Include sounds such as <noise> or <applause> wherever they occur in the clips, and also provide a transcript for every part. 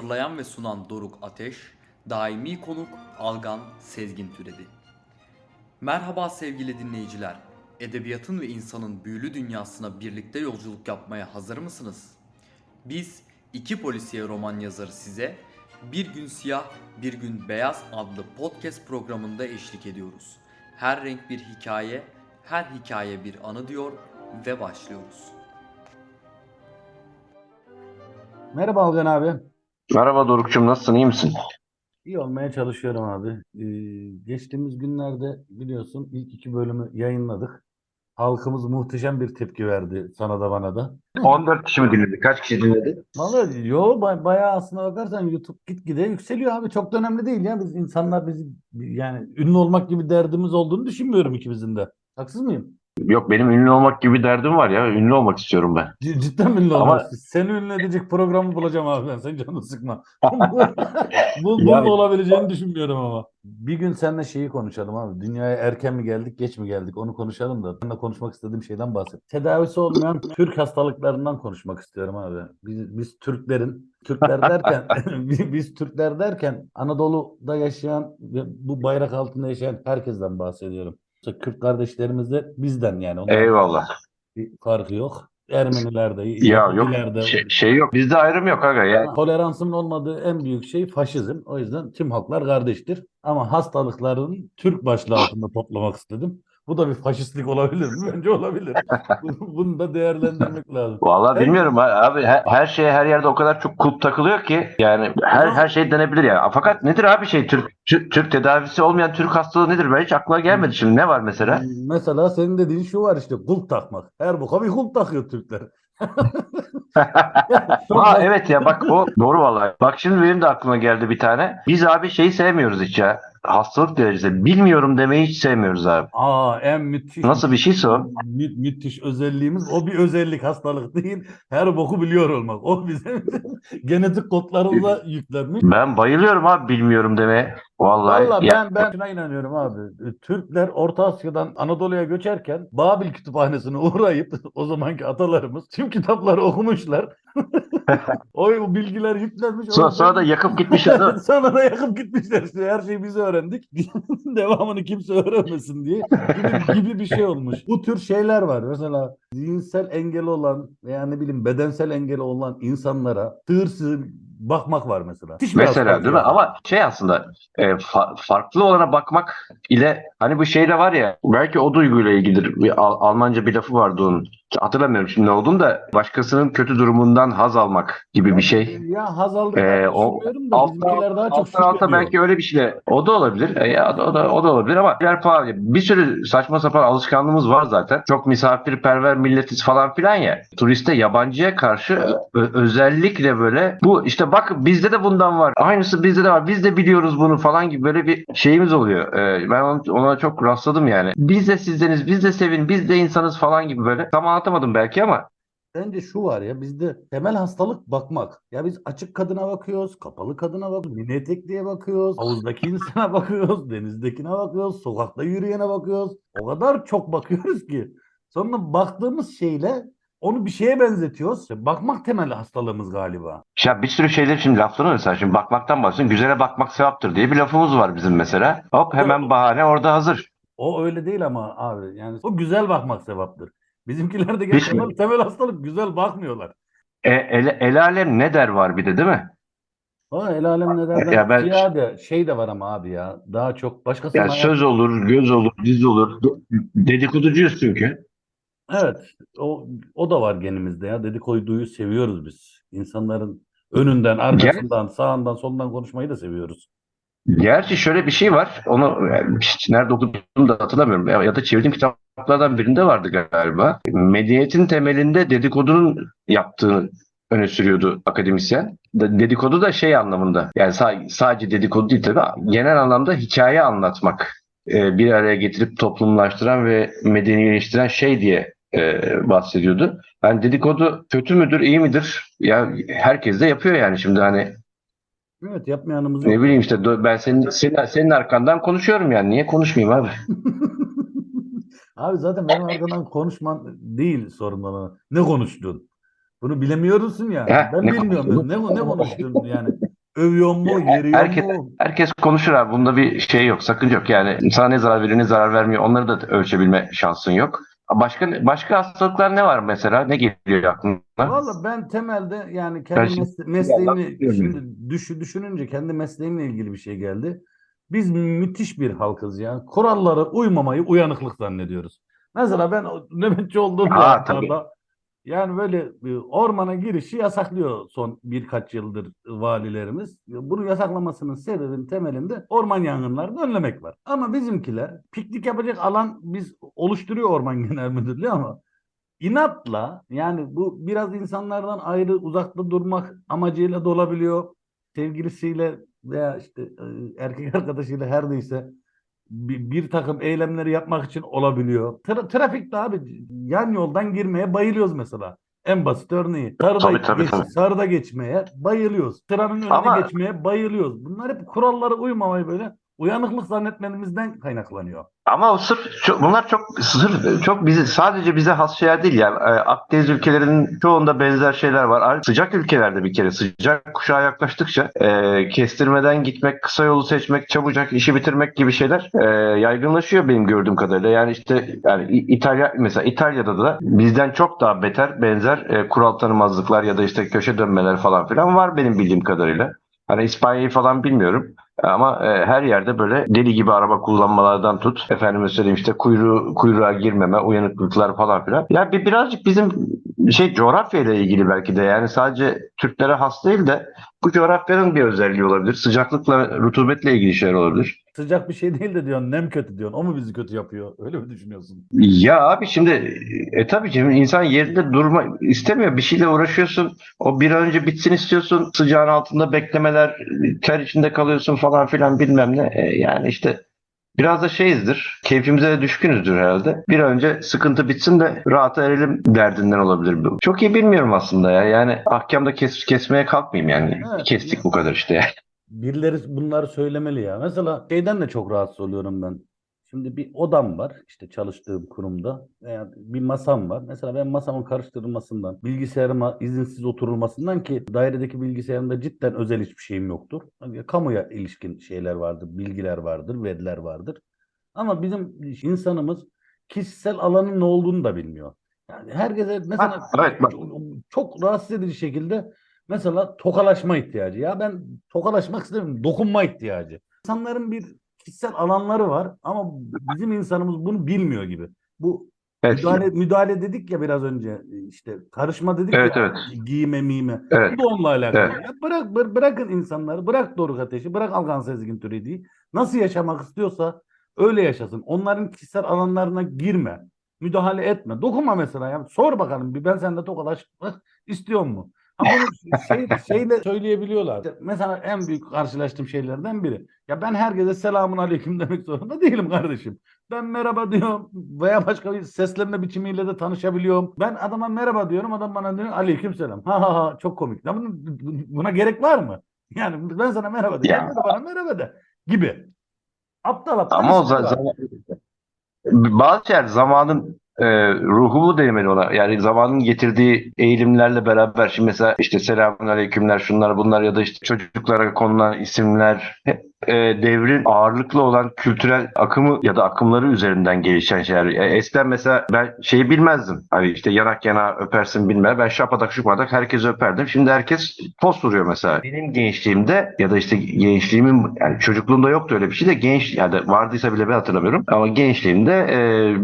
Hazırlayan ve sunan Doruk Ateş, daimi konuk Algan Sezgin Türedi. Merhaba sevgili dinleyiciler. Edebiyatın ve insanın büyülü dünyasına birlikte yolculuk yapmaya hazır mısınız? Biz iki polisiye roman yazarı size Bir Gün Siyah, Bir Gün Beyaz adlı podcast programında eşlik ediyoruz. Her renk bir hikaye, her hikaye bir anı diyor ve başlıyoruz. Merhaba Algan abi. Merhaba Doruk'cum nasılsın iyi misin? İyi olmaya çalışıyorum abi. Ee, geçtiğimiz günlerde biliyorsun ilk iki bölümü yayınladık. Halkımız muhteşem bir tepki verdi sana da bana da. 14 kişi mi dinledi? Kaç kişi dinledi? Vallahi yo bay- bayağı aslına bakarsan YouTube gitgide yükseliyor abi. Çok da önemli değil ya. Biz insanlar bizi yani ünlü olmak gibi derdimiz olduğunu düşünmüyorum ikimizin de. Haksız mıyım? Yok benim ünlü olmak gibi bir derdim var ya. Ünlü olmak istiyorum ben. C- cidden mi ünlü Ama- olmak? Seni ünlü edecek programı bulacağım abi ben. Sen canını sıkma. <laughs> Bu, bunun Yani- olabileceğini düşünmüyorum ama. Bir gün seninle şeyi konuşalım abi. Dünyaya erken mi geldik, geç mi geldik? Onu konuşalım da. Ben de konuşmak istediğim şeyden bahset. Tedavisi olmayan <laughs> Türk hastalıklarından konuşmak istiyorum abi. Biz, biz Türklerin, Türkler derken, <laughs> biz, biz Türkler derken Anadolu'da yaşayan bu bayrak altında yaşayan herkesten bahsediyorum. Mesela Kürt kardeşlerimiz de bizden yani. Onların Eyvallah. bir farkı yok. Ermeniler de, Ya yok Yahudiler de. şey, şey yok. Bizde ayrım yok aga ya. Toleransın olmadığı en büyük şey faşizm. O yüzden tüm halklar kardeştir. Ama hastalıkların Türk başlığı altında toplamak istedim. Bu da bir faşistlik olabilir mi? Bence olabilir. <laughs> Bunu- da değerlendirmek lazım. Vallahi Evet. bilmiyorum abi her, her şeye her yerde o kadar çok kulp takılıyor ki yani her her şey denebilir yani. Fakat nedir abi şey Türk Türk, Türk tedavisi olmayan Türk hastalığı nedir? Ben hiç aklıma gelmedi şimdi. Ne var mesela? Mesela senin dediğin şu var işte kulp takmak. Her boka bir kulp takıyor Türkler. <laughs> <laughs> Bas- evet ya bak o doğru vallahi. Bak şimdi benim de aklıma geldi bir tane. Biz abi şeyi sevmiyoruz hiç ya. Hastalık derecesi. Bilmiyorum demeyi hiç sevmiyoruz abi. Aa en müthiş. Nasıl bir şeyse o? Mü- müthiş özelliğimiz o bir özellik hastalık değil. Her boku biliyor olmak. O bizim <laughs> genetik kodlarımıza yüklenmiş. Ben bayılıyorum abi bilmiyorum demeye. Vallahi. Valla ya- ben ben şuna inanıyorum abi. Türkler Orta Asya'dan Anadolu'ya göçerken Babil Kütüphanesi'ne uğrayıp <laughs> o zamanki atalarımız tüm kitapları okumuşlar. <laughs> <laughs> o bilgiler yüklenmiş. Sonra, sonra da yakıp gitmişler. mi? <laughs> Sonra da yakıp gitmişler işte her şeyi biz öğrendik. <laughs> Devamını kimse öğrenmesin diye gibi, gibi bir şey olmuş. Bu tür şeyler var. Mesela zihinsel engeli olan veya ne bileyim bedensel engeli olan insanlara sığır sığır bakmak var mesela. Bir Mesela değil mi? yani. Ama şey aslında e, fa- farklı olana bakmak ile hani bu şey de var ya belki o duyguyla ilgilidir. Bir Al- Almanca bir lafı vardı onun. Hatırlamıyorum şimdi ne olduğunu da başkasının kötü durumundan haz almak gibi bir şey. Ya haz aldık Ee, o da bizimkiler daha çok alta şükrediyor. belki öyle bir şey de o da olabilir. E, ya, o da o da olabilir ama diğer falan bir sürü saçma sapan alışkanlığımız var zaten. Çok misafirperver milletiz falan filan ya. Turiste yabancıya karşı ö- özellikle böyle bu işte bak bizde de bundan var. Aynısı bizde de var. Biz de biliyoruz bunu falan gibi böyle bir şeyimiz oluyor. E, ben ona, çok rastladım yani. Biz de sizdeniz, biz de sevin, biz de insanız falan gibi böyle. Tam anlatamadım belki ama Bence şu var ya bizde temel hastalık bakmak. Ya biz açık kadına bakıyoruz, kapalı kadına bakıyoruz, mini etekliye bakıyoruz, havuzdaki insana <laughs> bakıyoruz, denizdekine bakıyoruz, sokakta yürüyene bakıyoruz. O kadar çok bakıyoruz ki. Sonra baktığımız şeyle onu bir şeye benzetiyoruz. Bakmak temel hastalığımız galiba. Ya bir sürü şeyler şimdi lafları mesela şimdi bakmaktan bahsediyorsun. Güzele bakmak sevaptır diye bir lafımız var bizim mesela. Hop hemen bahane orada hazır. O öyle değil ama abi. Yani o güzel bakmak sevaptır. Bizimkilerde Hiç gerçekten mi? temel hastalık güzel bakmıyorlar. E, el, el alem ne der var bir de değil mi? Ha, el alem ne derden Ya ben- ziyade şey de var ama abi ya. Daha çok Yani hayatı- söz olur, göz olur, diz olur. Dedikoducuyuz çünkü. Evet, o o da var genimizde ya. Dedikoduyu seviyoruz biz. İnsanların önünden, arkasından, sağından, solundan konuşmayı da seviyoruz. Gerçi şöyle bir şey var. Onu nerede okuduğumu da hatırlamıyorum. Ya, da çevirdiğim kitaplardan birinde vardı galiba. Medeniyetin temelinde dedikodunun yaptığını öne sürüyordu akademisyen. De- Dedikodu da şey anlamında. Yani sa- sadece dedikodu değil tabii. Genel anlamda hikaye anlatmak. e, bir araya getirip toplumlaştıran ve medenileştiren şey diye e, bahsediyordu. Yani dedikodu kötü müdür, iyi midir? Ya herkes de yapıyor yani şimdi hani Evet, yapmayanımız ne bileyim işte ben senin, senin, senin arkandan konuşuyorum yani. Niye konuşmayayım abi? <laughs> Abi zaten benim arkadan konuşman değil sorun bana. Ne konuştun? Bunu bilemiyorsun ya. Heh, Ben ne bilmiyorum. konuştun? Ne, ne konuştun yani? Övüyor mu? Ya, Yeriyor herkes- mu? Herkes konuşur abi. Bunda bir şey yok. Sakınca yok. Yani sana ne zarar veriyor ne zarar vermiyor. Onları da ölçebilme şansın yok. Başka başka hastalıklar ne var mesela? Ne geliyor aklına? Valla ben temelde yani kendi şimdi- mesle- mesleğimi şimdi düş, düşününce kendi mesleğimle ilgili bir şey geldi. Biz müthiş bir halkız ya. Kurallara uymamayı uyanıklık zannediyoruz. Mesela ben nöbetçi olduğum Ha, zamanlarda yani böyle e, ormana girişi yasaklıyor son birkaç yıldır valilerimiz. Bunu yasaklamasının sebebinin temelinde orman yangınlarını önlemek var. Ama bizimkiler piknik yapacak alan biz oluşturuyor Orman <laughs> Genel Müdürlüğü ama inatla yani bu biraz insanlardan ayrı uzakta durmak amacıyla da olabiliyor. Sevgilisiyle veya işte e, erkek arkadaşıyla her neyse bir, bir takım eylemleri yapmak için olabiliyor. Tra- trafikte abi yan yoldan girmeye bayılıyoruz mesela. En basit örneği. Sarıda, Tabii, tabii, geç- tabii. sarıda geçmeye bayılıyoruz. Sıranın önüne Ama- geçmeye bayılıyoruz. Bunlar hep kurallara uymamayı böyle uyanıklık zannetmemizden kaynaklanıyor. Ama o sırf bunlar çok sırf çok bizi sadece bize has şeyler değil yani. Ee, Akdeniz ülkelerinin çoğunda benzer şeyler var. Sıcak ülkelerde bir kere sıcak kuşağa yaklaştıkça e, kestirmeden gitmek, kısa yolu seçmek, çabucak işi bitirmek gibi şeyler e, yaygınlaşıyor benim gördüğüm kadarıyla. Yani işte yani İtalya mesela İtalya'da da bizden çok daha beter benzer e, kural tanımazlıklar ya da işte köşe dönmeler falan filan var benim bildiğim kadarıyla. Hani İspanya'yı falan bilmiyorum. Ama e, her yerde böyle deli gibi araba kullanmalardan tut. Efendime söyleyeyim işte kuyruğu, kuyruğa girmeme, uyanıklıklar falan filan. Ya bir birazcık bizim şey coğrafyayla ilgili belki de yani sadece Türklere has değil de bu coğrafyanın bir özelliği olabilir. Sıcaklıkla, rutubetle ilgili şeyler olabilir. Sıcak bir şey değil de diyorsun nem kötü diyorsun. O mu bizi kötü yapıyor? Öyle mi düşünüyorsun? Ya abi şimdi e tabii ki insan yerinde durma istemiyor. Bir şeyle uğraşıyorsun. O bir an önce bitsin istiyorsun. Sıcağın altında beklemeler, ter içinde kalıyorsun falan filan bilmem ne. E, yani işte biraz da şeyizdir. Keyfimize de düşkünüzdür herhalde. Bir önce sıkıntı bitsin de rahata erelim derdinden olabilir bu. Çok iyi bilmiyorum aslında ya. Yani ahkamda kes, kesmeye kalkmayayım yani. Evet. Kestik bu kadar işte. Birileri bunları söylemeli ya. Mesela şeyden de çok rahatsız oluyorum ben. Şimdi bir odam var işte çalıştığım kurumda veya bir masam var. Mesela ben masamın karıştırılmasından, bilgisayarıma izinsiz oturulmasından ki dairedeki bilgisayarımda cidden özel hiçbir şeyim yoktur. Hani kamuya ilişkin şeyler vardır, bilgiler vardır, veriler vardır. Ama bizim insanımız kişisel alanın ne olduğunu da bilmiyor. Yani herkese mesela Ha, evet, bak. çok, çok rahatsız edici şekilde mesela tokalaşma ihtiyacı. Ya ben tokalaşmak istemiyorum. Dokunma ihtiyacı. İnsanların bir kişisel alanları var ama bizim insanımız bunu bilmiyor gibi. Bu Evet. müdahale, müdahale dedik ya biraz önce işte karışma dedik Evet, ya evet. giyime miyime. Evet. Bu da onunla alakalı. Evet. Ya bırak bır- bırakın insanları, bırak Doruk Ateş'i, bırak Algan Sezgin Türedi'yi. Nasıl yaşamak istiyorsa öyle yaşasın. Onların kişisel alanlarına girme. Müdahale etme. Dokunma mesela. Ya. Sor bakalım bir ben seninle tokalaşmak istiyor mu? Ha bunu şey, <laughs> şeyle söyleyebiliyorlar. İşte mesela en büyük karşılaştığım şeylerden biri. Ya ben herkese selamun aleyküm demek zorunda değilim kardeşim. Ben merhaba diyorum veya başka bir seslenme biçimiyle de tanışabiliyorum. Ben adama merhaba diyorum, adam bana diyor aleyküm selam. Ha ha ha çok komik. Ya bunun- buna gerek var mı? <laughs> Yani ben sana merhaba diyeceğim, Ya. de bana merhaba de gibi. Aptal aptal Ama o zaman, bazı şeyler zamanın e, ruhu mu demeli ona? Yani zamanın getirdiği eğilimlerle beraber şimdi mesela işte selamun aleykümler şunlar bunlar ya da işte çocuklara konulan isimler hep e, devrin ağırlıklı olan kültürel akımı ya da akımları üzerinden gelişen şeyler. E, eskiden mesela ben şeyi bilmezdim. Hani işte yanak yana öpersin bilmem. Ben şapadak şupadak herkesi öperdim. Şimdi herkes poz vuruyor mesela. Benim gençliğimde ya da işte gençliğimin yani çocukluğumda yoktu öyle bir şey de genç yani vardıysa bile ben hatırlamıyorum. Ama gençliğimde e,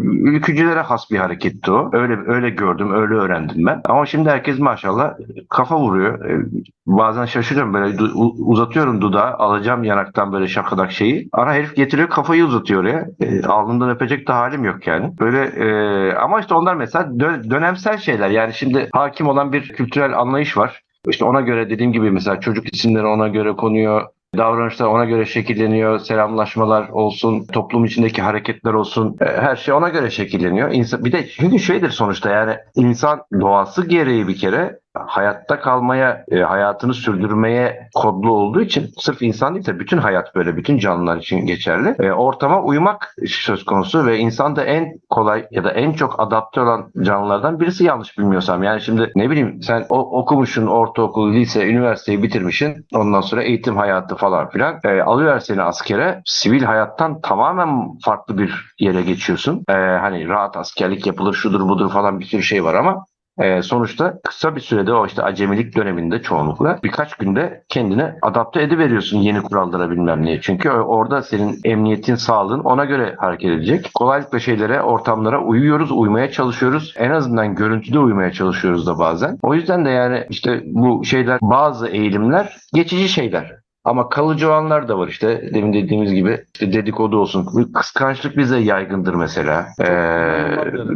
ülkücülere has bir hareketti o. Öyle öyle gördüm, öyle öğrendim ben. Ama şimdi herkes maşallah kafa vuruyor. E, bazen şaşırıyorum böyle uzatıyorum dudağı alacağım yanaktan böyle şakadak şeyi. Ara herif getiriyor kafayı uzatıyor oraya. E, alnından öpecek de halim yok yani. Böyle e, ama işte onlar mesela dö- dönemsel şeyler. Yani şimdi hakim olan bir kültürel anlayış var. İşte ona göre dediğim gibi mesela çocuk isimleri ona göre konuyor. Davranışlar ona göre şekilleniyor. Selamlaşmalar olsun, toplum içindeki hareketler olsun. e, Her şey ona göre şekilleniyor. İnsan, bir de çünkü şeydir sonuçta yani insan doğası gereği bir kere hayatta kalmaya, e, hayatını sürdürmeye kodlu olduğu için sırf insan değil de bütün hayat böyle, bütün canlılar için geçerli. E, ortama uymak söz konusu ve insan da en kolay ya da en çok adapte olan canlılardan birisi yanlış bilmiyorsam. Yani şimdi ne bileyim sen o, okumuşsun ortaokul, lise, üniversiteyi bitirmişsin. Ondan sonra eğitim hayatı falan filan. E, alıyorlar seni askere. Sivil hayattan tamamen farklı bir yere geçiyorsun. E, hani rahat askerlik yapılır, şudur budur falan bir sürü şey var ama ee, sonuçta kısa bir sürede o işte acemilik döneminde çoğunlukla birkaç günde kendine adapte ediveriyorsun yeni kurallara bilmem neye. Çünkü orada senin emniyetin, sağlığın ona göre hareket edecek. Kolaylıkla şeylere, ortamlara uyuyoruz, uymaya çalışıyoruz. En azından görüntüde uymaya çalışıyoruz da bazen. O yüzden de yani işte bu şeyler, bazı eğilimler geçici şeyler. Ama kalıcı olanlar da var işte. Demin dediğimiz gibi işte dedikodu olsun. Kıskançlık bize yaygındır mesela. Ee,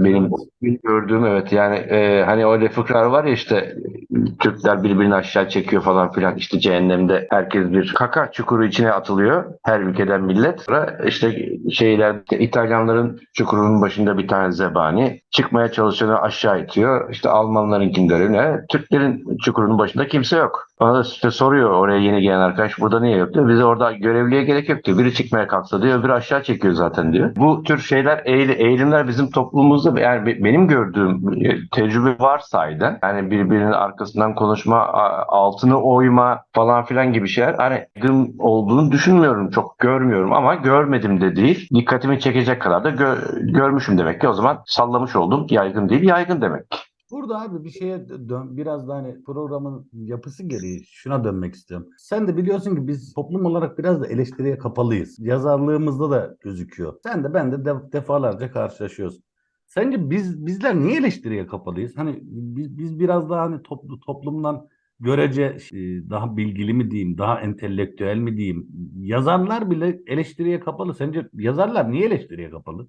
benim benim gördüğüm evet yani e, hani öyle fıkrar var ya işte Türkler birbirini aşağı çekiyor falan filan işte cehennemde herkes bir kaka çukuru içine atılıyor her ülkeden millet. Sonra işte şeyler İtalyanların çukurunun başında bir tane zebani çıkmaya çalışanı aşağı itiyor. İşte Almanlarınkinde öyle. Türklerin çukurunun başında kimse yok. Ona da işte soruyor oraya yeni gelen arkadaş burada niye yok diyor. Bize orada görevliye gerek yok diyor. Biri çıkmaya kalksa diyor öbürü aşağı çekiyor zaten diyor. Bu tür şeyler eğil- eğilimler bizim toplumumuzda yani benim gördüğüm e, tecrübe varsaydı yani birbirinin arkasından konuşma altını oyma falan filan gibi şeyler hani olduğunu düşünmüyorum çok görmüyorum ama görmedim de değil dikkatimi çekecek kadar da gö- görmüşüm demek ki o zaman sallamış oldum yaygın değil yaygın demek. Burada abi bir şeye dön, biraz da hani programın yapısı gereği şuna dönmek istiyorum. Sen de biliyorsun ki biz toplum olarak biraz da eleştiriye kapalıyız. Yazarlığımızda da gözüküyor. Sen de ben de def- defalarca karşılaşıyoruz. Sence biz bizler niye eleştiriye kapalıyız? Hani biz, biz biraz daha hani toplu, toplumdan görece e, daha bilgili mi diyeyim, daha entelektüel mi diyeyim? Yazarlar bile eleştiriye kapalı. Sence yazarlar niye eleştiriye kapalı?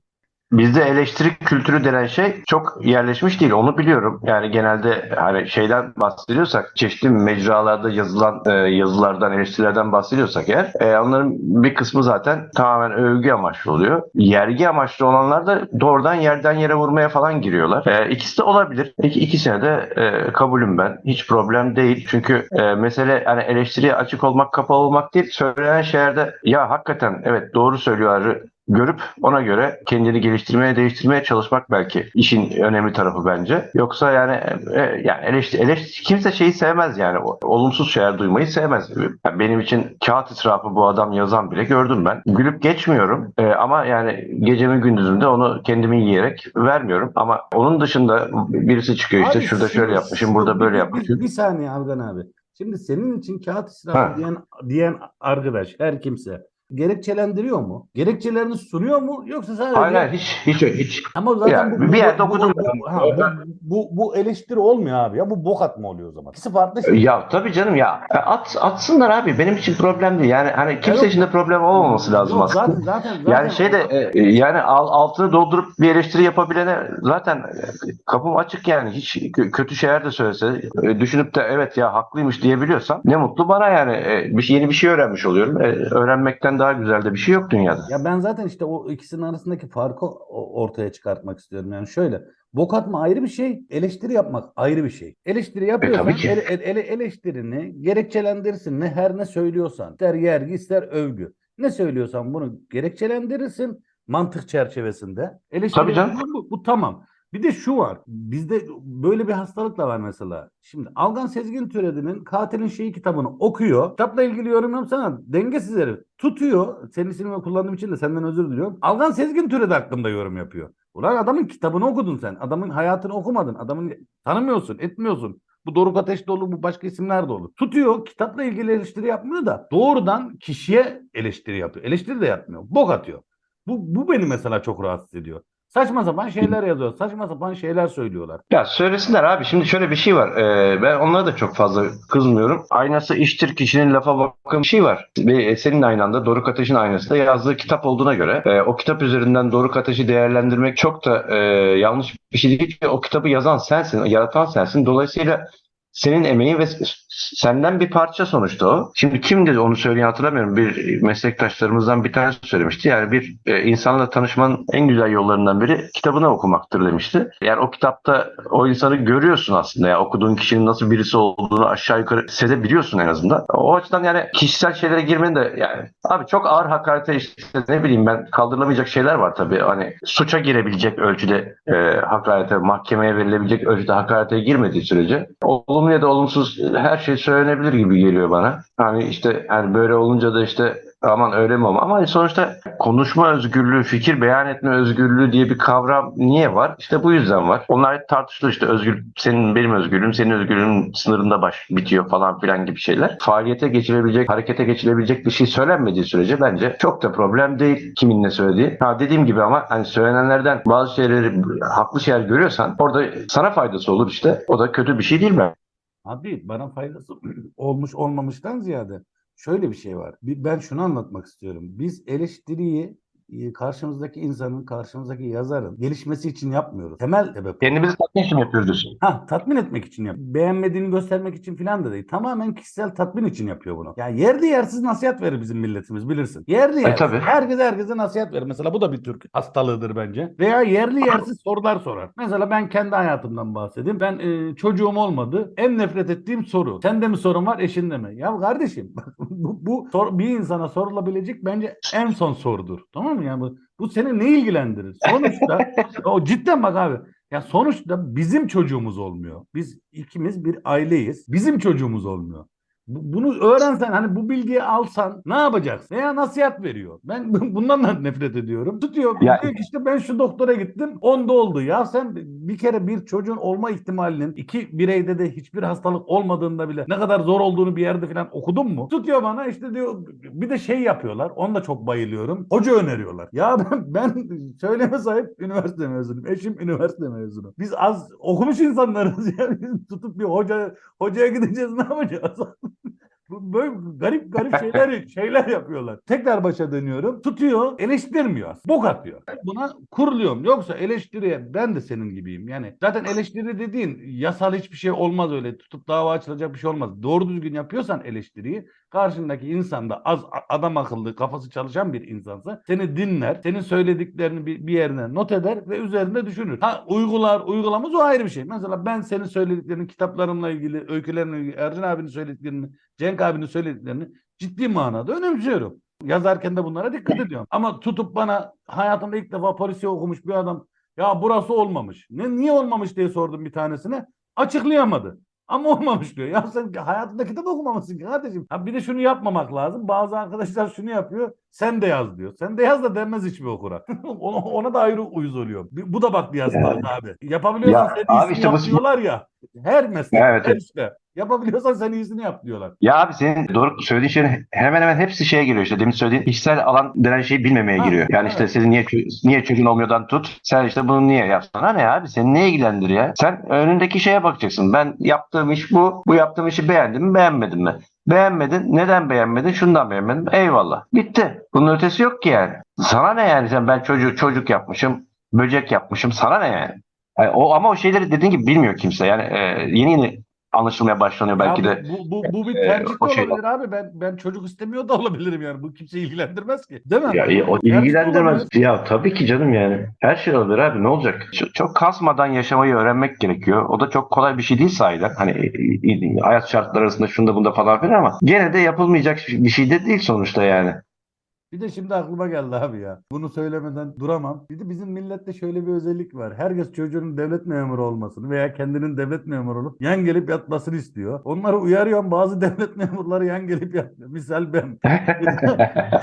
Bizde eleştiri kültürü denen şey çok yerleşmiş değil. Onu biliyorum. Yani genelde hani şeyden bahsediyorsak, çeşitli mecralarda yazılan e, yazılardan, eleştirilerden bahsediyorsak eğer, e, onların bir kısmı zaten tamamen övgü amaçlı oluyor. Yergi amaçlı olanlar da doğrudan yerden yere vurmaya falan giriyorlar. E, ikisi de olabilir. İki, ikisine de e, kabulüm ben. Hiç problem değil. Çünkü e, mesele hani eleştiriye açık olmak, kapalı olmak değil. Söylenen şeylerde ya hakikaten evet doğru söylüyor görüp ona göre kendini geliştirmeye, değiştirmeye çalışmak belki işin önemli tarafı bence. Yoksa yani e, yani eleştir, eleştir kimse şeyi sevmez yani olumsuz şeyler duymayı sevmez. Yani benim için kağıt israfı bu adam yazan bile gördüm ben. Gülüp geçmiyorum E, ama yani gecemin gündüzümde onu kendimin yiyerek vermiyorum. Ama onun dışında birisi çıkıyor işte Abi şurada şimdi şöyle yapmışım, şu- burada böyle yapmışım. Bir, bir saniye Algan abi. Şimdi senin için kağıt israfı Ha. diyen diyen arkadaş her kimse gerekçelendiriyor mu? Gerekçelerini sunuyor mu? Yoksa sadece Hayır hayır hiç hiç hiç. ama zaten Ya, bu, bir yerde okudum bu, bu, ha, bu, bu, bu eleştiri olmuyor abi ya. Bu bok atma oluyor o zaman. İkisi farklı şey. Ya tabii canım ya E, at atsınlar abi benim için problem değil. Yani hani kimse için de problem olmaması lazım Yok, aslında. zaten, zaten, zaten Yani şey de e, yani al- altını doldurup bir eleştiri yapabilene zaten e, kapım açık yani hiç kö- kötü şeyler de söylese e, düşünüp de evet ya haklıymış diyebiliyorsam ne mutlu bana yani E, bir şey- yeni bir şey öğrenmiş oluyorum. E, öğrenmekten daha güzel de bir şey yok dünyada. Ya ben zaten işte o ikisinin arasındaki farkı ortaya çıkartmak istiyorum. Yani şöyle bok atma ayrı bir şey, eleştiri yapmak ayrı bir şey. Eleştiri yapıyorsan tabii ki. ele- ele- ele- eleştirini gerekçelendirsin ne her ne söylüyorsan. İster yergi ister övgü. Ne söylüyorsan bunu gerekçelendirirsin mantık çerçevesinde. Eleştiri Tabii canım. bu, bu tamam. Bir de şu var. Bizde böyle bir hastalık da var mesela. Şimdi Algan Sezgin Türedi'nin Katilin Şeyi kitabını okuyor. Kitapla ilgili yorum yapsana. Dengesiz herif. Tutuyor. Senin ismini kullandığım için de senden özür diliyorum. Algan Sezgin Türedi hakkında yorum yapıyor. Ulan adamın kitabını okudun sen. Adamın hayatını okumadın. Adamın tanımıyorsun, etmiyorsun. Bu Doruk Ateş de olur, bu başka isimler de olur. Tutuyor, kitapla ilgili eleştiri yapmıyor da doğrudan kişiye eleştiri yapıyor. Eleştiri de yapmıyor. Bok atıyor. Bu, bu beni mesela çok rahatsız ediyor. Saçma sapan şeyler yazıyor. Saçma sapan şeyler söylüyorlar. Ya söylesinler abi. Şimdi şöyle bir şey var. Ee, ben onlara da çok fazla kızmıyorum. Aynası iştir kişinin lafa bakın bir şey var. Ve senin aynanda Doruk Ateş'in aynası da yazdığı kitap olduğuna göre e, o kitap üzerinden Doruk Ateş'i değerlendirmek çok da e, yanlış bir şey değil. O kitabı yazan sensin, yaratan sensin. Dolayısıyla senin emeğin ve senden bir parça sonuçta o. Şimdi kim dedi onu söyleyen hatırlamıyorum. Bir meslektaşlarımızdan bir tanesi söylemişti. Yani bir e, insanla tanışmanın en güzel yollarından biri kitabını okumaktır demişti. Yani o kitapta o insanı görüyorsun aslında. Yani okuduğun kişinin nasıl birisi olduğunu aşağı yukarı sezebiliyorsun en azından. O açıdan yani kişisel şeylere girmenin de yani abi çok ağır hakarete işte ne bileyim ben kaldırılamayacak şeyler var tabii. Hani suça girebilecek ölçüde e, hakarete, mahkemeye verilebilecek ölçüde hakarete girmediği sürece olumlu ya da olumsuz her şey söylenebilir gibi geliyor bana. Hani işte hani böyle olunca da işte aman öyle mi ama ama sonuçta konuşma özgürlüğü, fikir beyan etme özgürlüğü diye bir kavram niye var? İşte bu yüzden var. Onlar hep tartışılıyor işte özgür senin benim özgürlüğüm, senin özgürlüğün sınırında baş bitiyor falan filan gibi şeyler. Faaliyete geçirebilecek, harekete geçirebilecek bir şey söylenmediği sürece bence çok da problem değil kimin ne söylediği. Ha dediğim gibi ama hani söylenenlerden bazı şeyleri haklı şeyler görüyorsan orada sana faydası olur işte. O da kötü bir şey değil mi? Abi bana faydası <clears throat> olmuş olmamıştan ziyade şöyle bir şey var. Ben şunu anlatmak istiyorum. Biz eleştiriyi karşımızdaki insanın, karşımızdaki yazarın gelişmesi için yapmıyoruz. Temel sebep. Kendimizi tatmin için yapıyoruz. Ha, tatmin etmek için yap. Beğenmediğini göstermek için filan da değil. Tamamen kişisel tatmin için yapıyor bunu. Yani yerli yersiz nasihat verir bizim milletimiz bilirsin. Yerli yersiz. tabii. Herkes herkese nasihat verir. Mesela bu da bir Türk hastalığıdır bence. Veya yerli yersiz sorular sorar. Mesela ben kendi hayatımdan bahsedeyim. Ben e, çocuğum olmadı. En nefret ettiğim soru. Sende mi sorun var, eşinde mi? Ya kardeşim <laughs> bu, bu sor- bir insana sorulabilecek bence en son sorudur. Tamam mı? Yani bu, bu seni ne ilgilendirir? Sonuçta <laughs> o cidden bak abi. Ya sonuçta bizim çocuğumuz olmuyor. Biz ikimiz bir aileyiz. Bizim çocuğumuz olmuyor. Bu- Bunu öğrensen hani bu bilgiyi alsan ne yapacaksın? Veya nasihat veriyor. Ben bundan da nefret ediyorum. Tutuyor. Ya- diyor ki işte ben şu doktora gittim. Onda oldu. Ya sen bir kere bir çocuğun olma ihtimalinin iki bireyde de hiçbir hastalık olmadığında bile ne kadar zor olduğunu bir yerde falan okudun mu? Tutuyor bana işte diyor bir de şey yapıyorlar. Onu da çok bayılıyorum. Hoca öneriyorlar. Ya <laughs> ben, ben söyleme sahip üniversite mezunuyum. Eşim üniversite mezunu. Biz az okumuş insanlarız ya. Biz tutup bir hoca hocaya gideceğiz ne yapacağız? <laughs> Böyle garip garip şeyler <laughs> şeyler yapıyorlar. Tekrar başa dönüyorum. Tutuyor, eleştirmiyor. Bok atıyor. Buna kuruluyorum. Yoksa eleştiriye ben de senin gibiyim. Yani zaten eleştiri dediğin yasal hiçbir şey olmaz öyle. Tutup dava açılacak bir şey olmaz. Doğru düzgün yapıyorsan eleştiriyi karşındaki insan da az adam akıllı kafası çalışan bir insansa seni dinler. Senin söylediklerini bir, bir yerine not eder ve üzerinde düşünür. Ha uygular, uygulamaz o ayrı bir şey. Mesela ben senin söylediklerini kitaplarımla ilgili, öykülerinle ilgili, Ercan abinin söylediklerini, Cenk abinin söylediklerini ciddi manada önemsiyorum. Yazarken de bunlara dikkat ediyorum. Ama tutup bana hayatımda ilk defa polisiye okumuş bir adam ya burası olmamış. Ne, niye olmamış diye sordum bir tanesine. Açıklayamadı. Ama olmamış diyor. Ya sen hayatında kitap okumamışsın ki kardeşim. Ha bir de şunu yapmamak lazım. Bazı arkadaşlar şunu yapıyor. Sen de yaz diyor. Sen de yaz da denmez hiçbir okura. <laughs> ona, ona da ayrı uyuz oluyor. Bu da bak bir hastalık abi. Yapabiliyorsan Ya, sen abi işte bu- ya. Her meslek, Evet, her işte. Yapabiliyorsan sen iyisini yap diyorlar. Ya abi senin doğru söylediğin şeyin hemen hemen hepsi şeye giriyor işte demin söylediğin kişisel alan denen şeyi bilmemeye Ha, giriyor. Yani işte evet. senin niye niye çocuğun olmuyordan tut. Sen işte bunu niye yapsana ne abi? Seni ne ilgilendir ya? Sen önündeki şeye bakacaksın. Ben yaptığım iş bu. Bu yaptığım işi beğendim mi beğenmedim mi? Beğenmedin. Neden beğenmedin? Şundan beğenmedim. Eyvallah. Bitti. Bunun ötesi yok ki yani. Sana ne yani? Sen ben çocuk çocuk yapmışım. Böcek yapmışım. Sana ne yani? Yani o ama o şeyleri dediğin gibi bilmiyor kimse. Yani e, yeni yeni anlaşılmaya başlanıyor belki Ya de. bu, bu, bu bir Ee, tercih de o şey- olabilir abi. Ben ben çocuk istemiyor da olabilirim yani. Bu kimseyi ilgilendirmez ki. Değil mi? Ya, ya, o de ilgilendirmez. Ya tabii ki canım yani. Her şey olabilir abi ne olacak? Çok, çok kasmadan yaşamayı öğrenmek gerekiyor. O da çok kolay bir şey değil sahiden. Hani e, e, hayat şartları arasında şunda bunda falan filan ama gene de yapılmayacak bir şey de değil sonuçta yani. Bir de şimdi aklıma geldi abi ya. Bunu söylemeden duramam. Bir de bizim millette şöyle bir özellik var. Herkes çocuğunun devlet memuru olmasını veya kendinin devlet memuru olup yan gelip yatmasını istiyor. Onları uyarıyorum bazı <laughs> devlet memurları yan gelip yatmıyor. Misal ben. <laughs>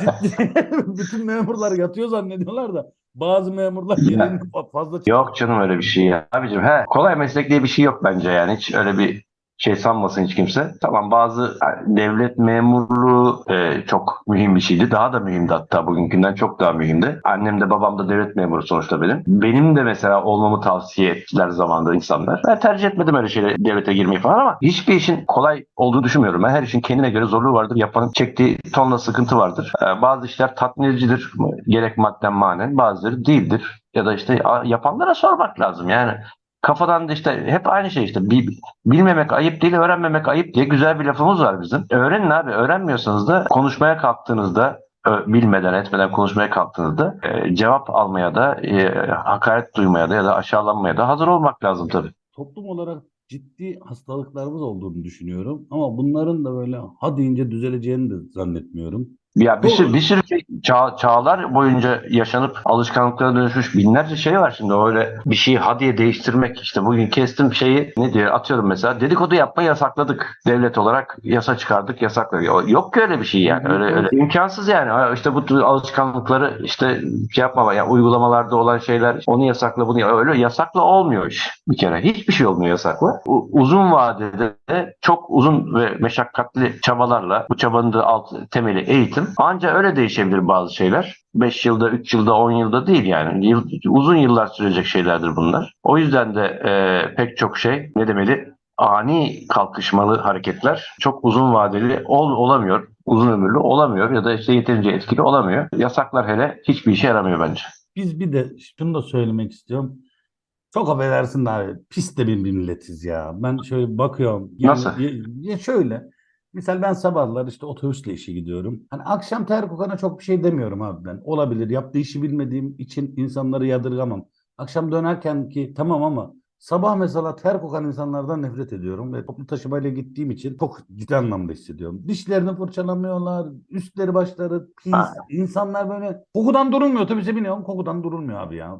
Ciddi. <laughs> Bütün memurlar yatıyor zannediyorlar da bazı memurlar fa- fazla Yok canım öyle bir şey ya. Abicim he, kolay meslek diye bir şey yok bence yani. Hiç öyle bir şey sanmasın hiç kimse. Tamam bazı yani devlet memurluğu e, çok mühim bir şeydi. Daha da mühimdi hatta bugünkünden çok daha mühimdi. Annem de babam da devlet memuru sonuçta benim. Benim de mesela olmamı tavsiye ettiler zamanında insanlar. Ben tercih etmedim öyle şeylere devlete girmeyi falan ama hiçbir işin kolay olduğunu düşünmüyorum. Ben her işin kendine göre zorluğu vardır. Yapanın çektiği tonla sıkıntı vardır. E, bazı işler tatmin edicidir. Gerek madden manen bazıları değildir. Ya da işte yapanlara sormak lazım yani. Kafadan da işte hep aynı şey işte Bil- bilmemek ayıp değil öğrenmemek ayıp diye güzel bir lafımız var bizim. Öğrenin abi öğrenmiyorsanız da konuşmaya kalktığınızda bilmeden etmeden konuşmaya kalktığınızda e, cevap almaya da e, hakaret duymaya da ya da aşağılanmaya da hazır olmak lazım tabii. Toplum olarak ciddi hastalıklarımız olduğunu düşünüyorum. Ama bunların da böyle ha deyince düzeleceğini de zannetmiyorum. Ya bir sürü, bir sürü şey çağ- çağlar boyunca yaşanıp alışkanlıklara dönüşmüş binlerce şey var şimdi. Öyle bir şeyi ha diye değiştirmek işte bugün kestim şeyi ne diyor atıyorum mesela dedikodu yapma yasakladık. Devlet olarak yasa çıkardık yasakladık. Yok ki öyle bir şey yani öyle, öyle imkansız yani. İşte bu alışkanlıkları işte şey yapma yani uygulamalarda olan şeyler onu yasakla bunu öyle yasakla olmuyor iş bir kere. Hiçbir şey olmuyor yasakla. Uzun vadede de çok uzun ve meşakkatli çabalarla bu çabanın da alt temeli eğitim Anca öyle değişebilir bazı şeyler. 5 yılda, 3 yılda, 10 yılda değil yani. Yıl- uzun yıllar sürecek şeylerdir bunlar. O yüzden de e, pek çok şey ne demeli ani kalkışmalı hareketler çok uzun vadeli ol, olamıyor. Uzun ömürlü olamıyor ya da işte yeterince etkili olamıyor. Yasaklar hele hiçbir işe yaramıyor bence. Biz bir de şunu da söylemek istiyorum. Çok affedersin de abi pis de bir milletiz ya. Ben şöyle bakıyorum. Yani, Nasıl? Ya, ya şöyle. Misal ben sabahlar işte otobüsle işe gidiyorum. Hani akşam ter kokana çok bir şey demiyorum abi ben. Olabilir. Yaptığı işi bilmediğim için insanları yadırgamam. Akşam dönerken ki tamam ama sabah mesela ter kokan insanlardan nefret ediyorum ve toplu taşımayla gittiğim için çok ciddi anlamda hissediyorum. Dişlerini fırçalamıyorlar, üstleri başları pis. Ha. İnsanlar böyle kokudan durulmuyor. Otobüse biniyorum kokudan durulmuyor abi ya.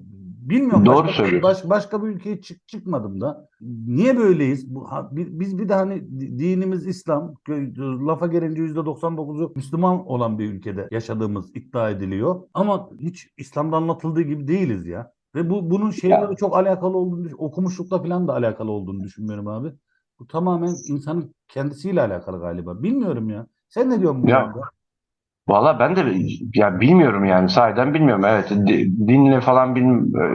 Bilmiyorum Doğru başka, söylüyorsun. baş- başka bir ülkeye çık, çıkmadım da. Niye böyleyiz? Bu, ha- bi- biz bir de hani di- dinimiz İslam. Lafa gelince %99'u Müslüman olan bir ülkede yaşadığımız iddia ediliyor. Ama hiç İslam'da anlatıldığı gibi değiliz ya. Ve bu bunun şeylerle çok alakalı olduğunu okumuşlukla falan da alakalı olduğunu düşünmüyorum abi. Bu tamamen insanın kendisiyle alakalı galiba. Bilmiyorum ya. Sen ne diyorsun bu Ya, konuda? Valla ben de ya bilmiyorum yani sahiden bilmiyorum. Evet di- dinle falan bil,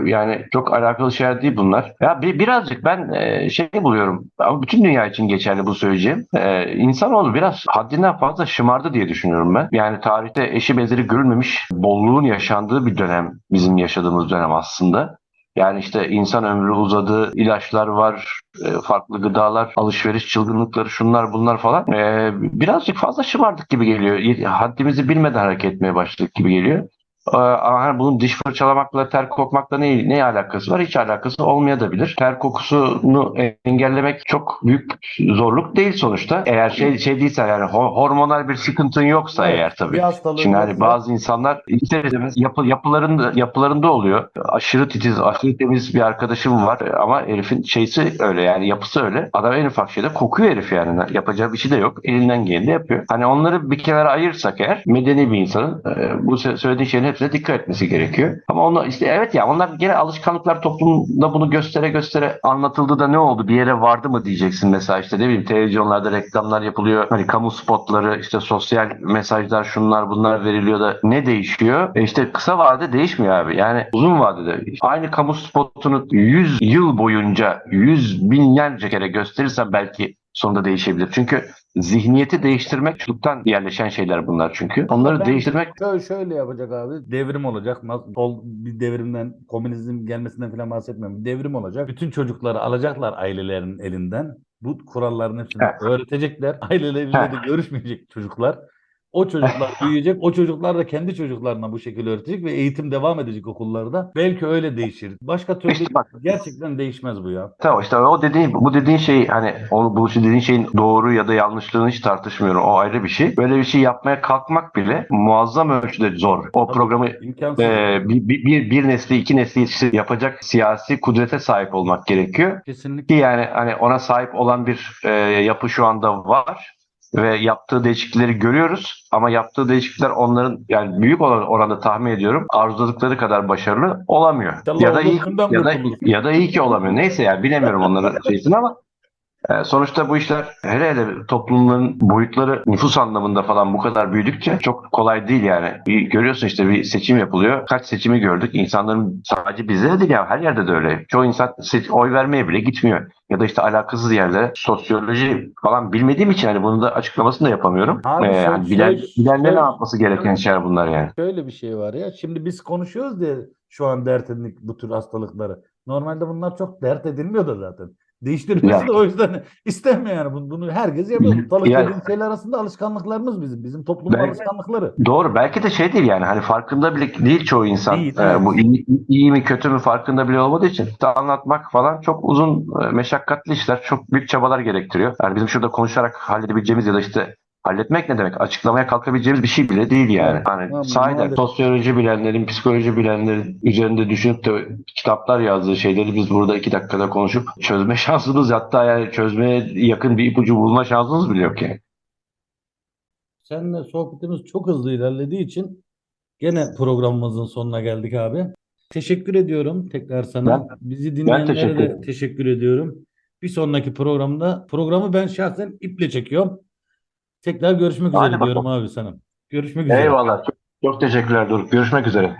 yani çok alakalı şeyler değil bunlar. Ya bir, birazcık ben e, şey buluyorum ama bütün dünya için geçerli bu söyleyeceğim. E, insanoğlu biraz haddinden fazla şımardı diye düşünüyorum ben. Yani tarihte eşi benzeri görülmemiş bolluğun yaşandığı bir dönem bizim yaşadığımız dönem aslında. Yani işte insan ömrü uzadı, ilaçlar var, e, farklı gıdalar, alışveriş çılgınlıkları, şunlar bunlar falan. E, birazcık fazla şımardık gibi geliyor. Haddimizi bilmeden hareket etmeye başladık gibi geliyor. E, ama hani bunun diş fırçalamakla, ter kokmakla ne, ne alakası var? Hiç alakası olmayabilir. Ter kokusunu engellemek çok büyük zorluk değil sonuçta. Eğer şey şey değilse yani ho- hormonal bir sıkıntın yoksa Evet, eğer tabii. Şimdi hani bazı insanlar ister istemez yapı, yapılarında, yapılarında oluyor. Aşırı titiz, aşırı temiz bir arkadaşım var ama herifin şeysi öyle yani yapısı öyle. Adam en ufak şeyde kokuyor herif yani. Yapacağı bir şey de yok. Elinden geleni yapıyor. Hani onları bir kenara ayırsak eğer medeni bir insanın e, bu sö- söylediğin şeyin hepsine dikkat etmesi gerekiyor. Ama onlar işte evet ya onlar gene alışkanlıklar toplumda bunu göstere göstere anlatıldı da ne oldu? Bir yere vardı mı diyeceksin mesela işte ne bileyim televizyonlarda reklamlar yapılıyor. Hani kamu spotları işte sosyal mesajlar şunlar bunlar veriliyor da ne değişiyor? E işte kısa vadede değişmiyor abi. Yani uzun vadede aynı kamu spotunu 100 yıl boyunca yüz binlerce kere gösterirsen belki sonunda değişebilir. Çünkü zihniyeti değiştirmek çocuktan yerleşen şeyler bunlar çünkü. Onları Ben değiştirmek şöyle, şöyle yapacak abi. Devrim olacak. Sol bir devrimden, komünizm gelmesinden falan bahsetmiyorum. Bir devrim olacak. Bütün çocukları alacaklar ailelerin elinden. Bu kuralların hepsini Evet. öğretecekler. <laughs> Aileleriyle de görüşmeyecek çocuklar. O çocuklar büyüyecek. O çocuklar da kendi çocuklarına bu şekilde öğretecek ve eğitim devam edecek okullarda. Belki öyle değişir. Başka türlü İşte bak- gerçekten değişmez bu ya. Tamam işte o dediğin bu dediğin şey hani o bu dediğin şeyin doğru ya da yanlışlığını hiç tartışmıyorum. O ayrı bir şey. Böyle bir şey yapmaya kalkmak bile muazzam ölçüde zor. O programı İmkansız. e, bir, bir, bir, bir nesli iki nesli yapacak siyasi kudrete sahip olmak gerekiyor. Kesinlikle. Ki yani hani ona sahip olan bir e, yapı şu anda var ve yaptığı değişiklikleri görüyoruz ama yaptığı değişiklikler onların yani büyük olan oranda tahmin ediyorum arzuladıkları kadar başarılı olamıyor. Ya da iyi ya da ya da iyi ki olamıyor. Neyse yani bilemiyorum onların şeysini ama sonuçta bu işler hele hele toplumların boyutları nüfus anlamında falan bu kadar büyüdükçe çok kolay değil yani. Bir, görüyorsun işte bir seçim yapılıyor. Kaç seçimi gördük. İnsanların sadece bizde de değil ya her yerde de öyle. Çoğu insan seç- oy vermeye bile gitmiyor. Ya da işte alakasız yerlere sosyoloji falan bilmediğim için hani bunu da açıklamasını da yapamıyorum. Abi Ee, hani bilen, şöyle- bilenlerin şöyle- yapması gereken şeyler bunlar yani. Şöyle bir şey var ya. Şimdi biz konuşuyoruz diye şu an dert edindik bu tür hastalıkları. Normalde bunlar çok dert edilmiyor da zaten. Değiştirmesi Ya. de o yüzden <laughs> istemiyor yani. Bunu, bunu herkes yapıyor. Mutluluk Ya. dediğin şeyler arasında alışkanlıklarımız bizim. Bizim toplumun Ben- alışkanlıkları. Doğru. Belki de şey değil yani hani farkında bile değil çoğu insan. Değil, Ee, evet. bu iyi, iyi mi kötü mü farkında bile olmadığı için de anlatmak falan çok uzun e, meşakkatli işler. Çok büyük çabalar gerektiriyor. Yani bizim şurada konuşarak halledebileceğimiz ya da işte halletmek ne demek? Açıklamaya kalkabileceğimiz bir şey bile değil yani. Hani Tamam, sahiden maalesef. sosyoloji bilenlerin, psikoloji bilenlerin üzerinde düşünüp de kitaplar yazdığı şeyleri biz burada iki dakikada konuşup çözme <laughs> şansımız hatta yani çözmeye yakın bir ipucu bulma şansımız bile yok yani. Seninle sohbetimiz çok hızlı ilerlediği için gene programımızın sonuna geldik abi. Teşekkür ediyorum tekrar sana. Ben- Bizi dinleyenlere teşekkür de teşekkür ediyorum. Bir sonraki programda programı ben şahsen iple çekiyorum. Tekrar görüşmek Hadi üzere diyorum bakalım. abi sana. Görüşmek üzere. Eyvallah. Çok, çok teşekkürler Doruk. Görüşmek üzere.